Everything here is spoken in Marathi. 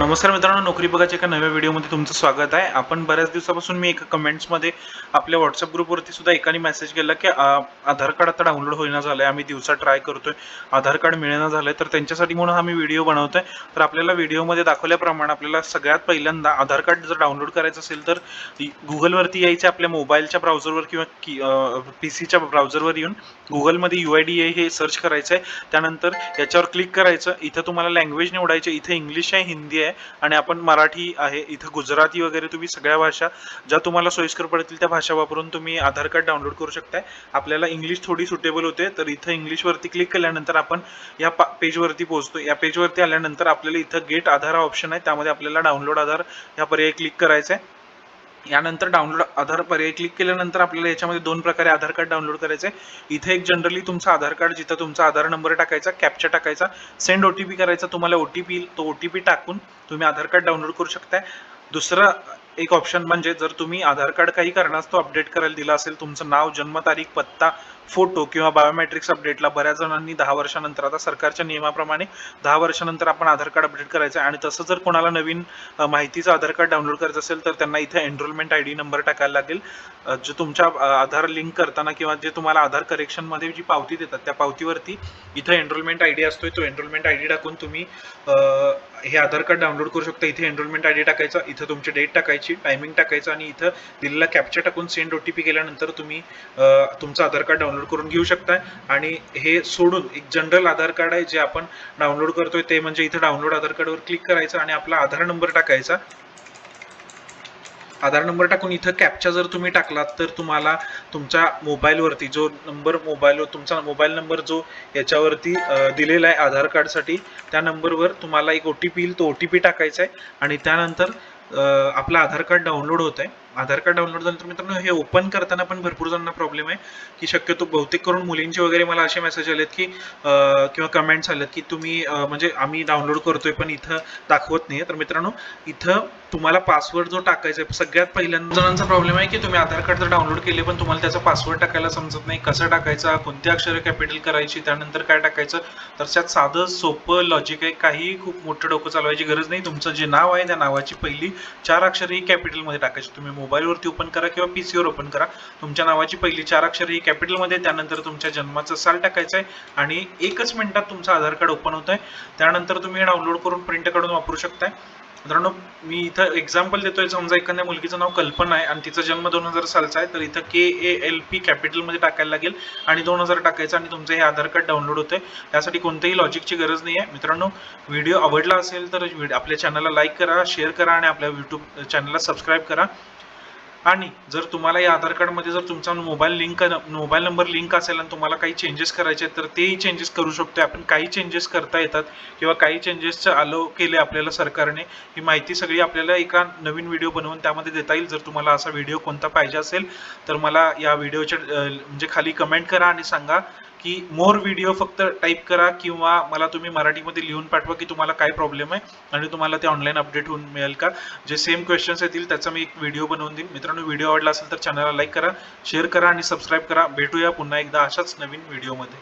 नमस्कार मित्रांनो नोकरी बघाच्या एका नव्या व्हिडिओमध्ये तुमचं स्वागत आहे. आपण बऱ्याच दिवसापासून मी एका कमेंट्समध्ये आपल्या व्हॉट्सअप ग्रुपवरती सुद्धा एकाने मेसेज केला की आधार कार्ड आता डाउनलोड होईना झालं आहे आम्ही दिवसा ट्राय करतोय. आधार कार्ड मिळेना झालं आहे तर त्यांच्यासाठी म्हणून हा मी व्हिडिओ बनवतोय. तर आपल्याला व्हिडिओमध्ये दाखवल्याप्रमाणे आपल्याला सगळ्यात पहिल्यांदा आधार कार्ड जर डाउनलोड करायचं असेल तर गुगलवरती यायचं आपल्या मोबाईलच्या ब्राउझरवर किंवा की पी सीच्या ब्राउझरवर येऊन गुगलमध्ये यू आय डी ए हे सर्च करायचं आहे त्यानंतर याच्यावर क्लिक करायचं. इथं तुम्हाला लँग्वेज निवडायचे इथे इंग्लिश आहे हिंदी आहे. आणि आपण मराठी आहे इथं गुजराती वगैरे तुम्ही सगळ्या भाषा ज्या तुम्हाला सोयीस्कर पडतील त्या भाषा वापरून तुम्ही आधार कार्ड डाउनलोड करू शकताय. आपल्याला इंग्लिश थोडी सुटेबल होते तर इथं इंग्लिशवरती क्लिक केल्यानंतर आपण या पेजवरती पोहोचतो या पेजवरती आल्यानंतर आपल्याला इथं गेट आधार हा ऑप्शन आहे त्यामध्ये आपल्याला डाउनलोड आधार या पर्याय क्लिक करायचं आहे यानंतर डाउनलोड आधार पर्याय क्लिक केल्यानंतर आपल्याला याच्यामध्ये दोन प्रकारे आधार कार्ड डाउनलोड करायचे आहे. इथे एक जनरली तुमचा आधार कार्ड जिथं तुमचा आधार नंबर टाकायचा कॅप्चा टाकायचा सेंड ओ टी पी करायचा तुम्हाला ओ टी पी तो ओ टी पी टाकून तुम्ही आधार कार्ड डाउनलोड करू शकताय दुसरं एक ऑप्शन म्हणजे जर तुम्ही आधार कार्ड काही कारणास्तव अपडेट करायला दिला असेल तुमचं नाव जन्मतारीख पत्ता फोटो किंवा बायोमेट्रिक्स अपडेटला बऱ्याच जणांनी दहा वर्षानंतर आता सरकारच्या नियमाप्रमाणे दहा वर्षानंतर आपण आधार कार्ड अपडेट करायचं आहे. आणि तसं जर कोणाला नवीन माहितीचं आधार कार्ड डाउनलोड करायचं असेल तर त्यांना इथे एनरोलमेंट आय डी नंबर टाकायला लागेल. जो तुमच्या आधार लिंक करताना किंवा जे तुम्हाला आधार करेक्शनमध्ये जी पावती देतात त्या पावतीवरती इथं एनरोलमेंट आय डी असतोय. तो एनरोलमेंट आय डी टाकून तुम्ही हे आधार कार्ड डाउनलोड करू शकता. इथे एनरोलमेंट आय डी टाकायचा इथं तुमची डेट टाकायची टायमिंग टाकायचं आणि इथं दिलेला कॅप्चर टाकून सेंड ओ टी पी केल्यानंतर तुम्ही तुमचं आधार कार्ड डाउनलोड करून घेऊ शकताय. आणि हे सोडून एक जनरल आधार कार्ड आहे जे आपण डाउनलोड करतोय ते म्हणजे इथं डाउनलोड आधार कार्डवर क्लिक करायचं आणि आपला आधार नंबर टाकायचा. आधार नंबर टाकून इथं कॅप्चा जर तुम्ही टाकलात तर तुम्हाला तुमच्या मोबाईलवरती जो नंबर मोबाईल तुमचा मोबाईल नंबर जो याच्यावरती दिलेला आहे आधार कार्डसाठी त्या नंबरवर तुम्हाला एक ओ टी पी येईल तो ओ टी पी टाकायचा आहे. आणि त्यानंतर आपलं आधार कार्ड डाउनलोड होत आहे आधार कार्ड डाउनलोड झाल्यानंतर मित्रांनो हे ओपन करताना पण भरपूर जणांना प्रॉब्लेम आहे. की शक्यतो बहुतेक करून मुलींचे वगैरे मला असे मेसेज आलेत की किंवा कमेंट्स आलेत की तुम्ही म्हणजे आम्ही डाउनलोड करतोय पण इथं दाखवत नाही तर मित्रांनो इथं तुम्हाला पासवर्ड जो टाकायचा आहे सगळ्यात पहिल्यांदा जणांचा प्रॉब्लेम आहे की तुम्ही आधार कार्ड जर डाउनलोड केले पण तुम्हाला त्याचा पासवर्ड टाकायला समजत नाही कसं टाकायचा कोणती अक्षर कॅपिटल करायची त्यानंतर काय टाकायचं तर त्यात साधं सोपं लॉजिक आहे. काही खूप मोठं डोकं चालवायची गरज नाही. तुमचं जे नाव आहे त्या नावाची पहिली चार अक्षर ही कॅपिटलमध्ये टाकायची. तुम्ही मोबाईलवरती ओपन करा किंवा पी सीवर ओपन करा. तुमच्या नावाची पहिली चार अक्षर ही कॅपिटलमध्ये त्यानंतर तुमच्या जन्माचं साल टाकायचं आहे आणि एकच मिनिटात तुमचं आधार कार्ड ओपन होत आहे त्यानंतर तुम्ही हे डाउनलोड करून प्रिंट काढून वापरू शकताय. मित्रांनो मी इथं एक्झाम्पल देतोय. समजा एखाद्या मुलगीचं नाव कल्पना आहे आणि तिचा जन्म दोन हजार सालचा आहे तर इथं के ए एल पी कॅपिटलमध्ये टाकायला लागेल आणि दोन हजार टाकायचं आणि तुमचं हे आधार कार्ड डाउनलोड होतंय. त्यासाठी कोणत्याही लॉजिकची गरज नाही आहे मित्रांनो व्हिडिओ आवडला असेल तर आपल्या चॅनलला लाईक करा शेअर करा आणि आपल्या यूट्यूब चॅनलला सबस्क्राईब करा. आणि जर तुम्हाला या आधार कार्डमध्ये जर तुमचा mobile link mobile number link असेल आणि तुम्हाला काही चेंजेस करायचे आहेत तर तेही चेंजेस करू शकतो आपण काही चेंजेस करता येतात किंवा काही चेंजेसचं अलो केले आपल्याला सरकारने ही माहिती सगळी आपल्याला एका नवीन व्हिडिओ बनवून त्यामध्ये देता येईल. जर तुम्हाला असा व्हिडिओ कोणता पाहिजे असेल तर मला या व्हिडिओच्या म्हणजे खाली कमेंट करा आणि सांगा. की मोर व्हिडिओ फक्त टाईप करा किंवा मला तुम्ही मराठीमध्ये लिहून पाठवा की तुम्हाला काय प्रॉब्लेम आहे आणि तुम्हाला ते ऑनलाईन अपडेट होऊन मिळेल का? जे सेम क्वेश्चन्स येतील त्याचा मी एक व्हिडिओ बनवून देईन. मित्रांनो व्हिडिओ आवडला असेल तर चॅनलला लाईक करा शेअर करा आणि सबस्क्राईब करा. भेटूया पुन्हा एकदा अशाच नवीन व्हिडिओमध्ये